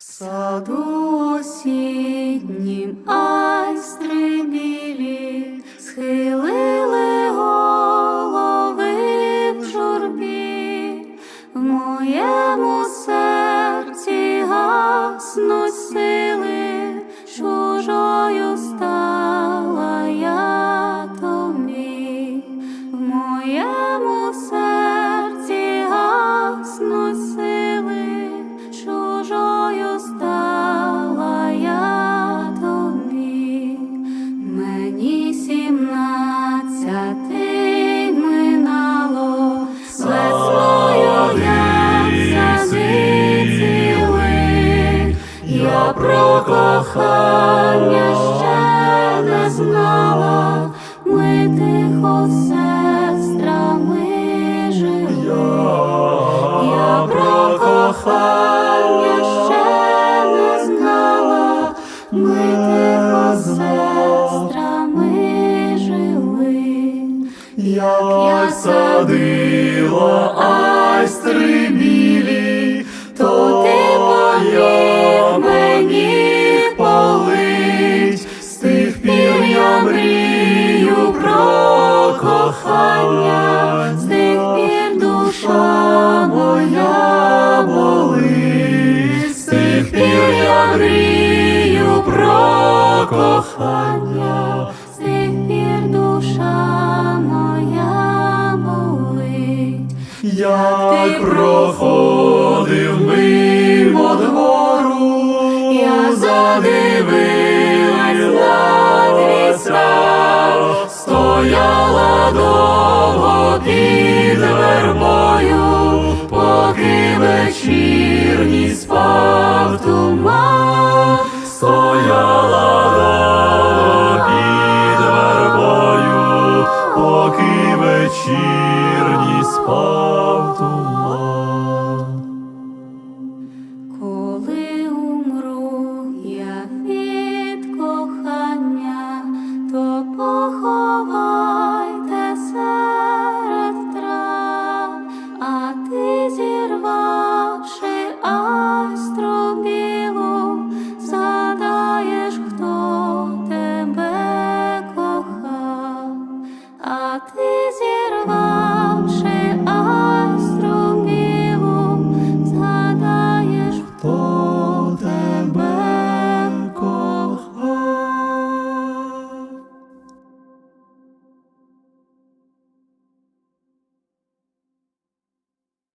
Саду осіннім айстри білі схилили голови в журбі, в моєму серці гаснуть я про кохання ще не знала, ми тихо сестрами жили. Я про кохання ще не знала, ми тихо сестрами жили. Як я садила айстри кохання, з тих пір душа моя болить, з тих пір я мрію про кохання. з тих пір душа моя болить. Як проходив мимо двору, Я задивилась на твій став, під вербою, поки вечірній спав туман, стояла під вербою, поки вечірній спав туман.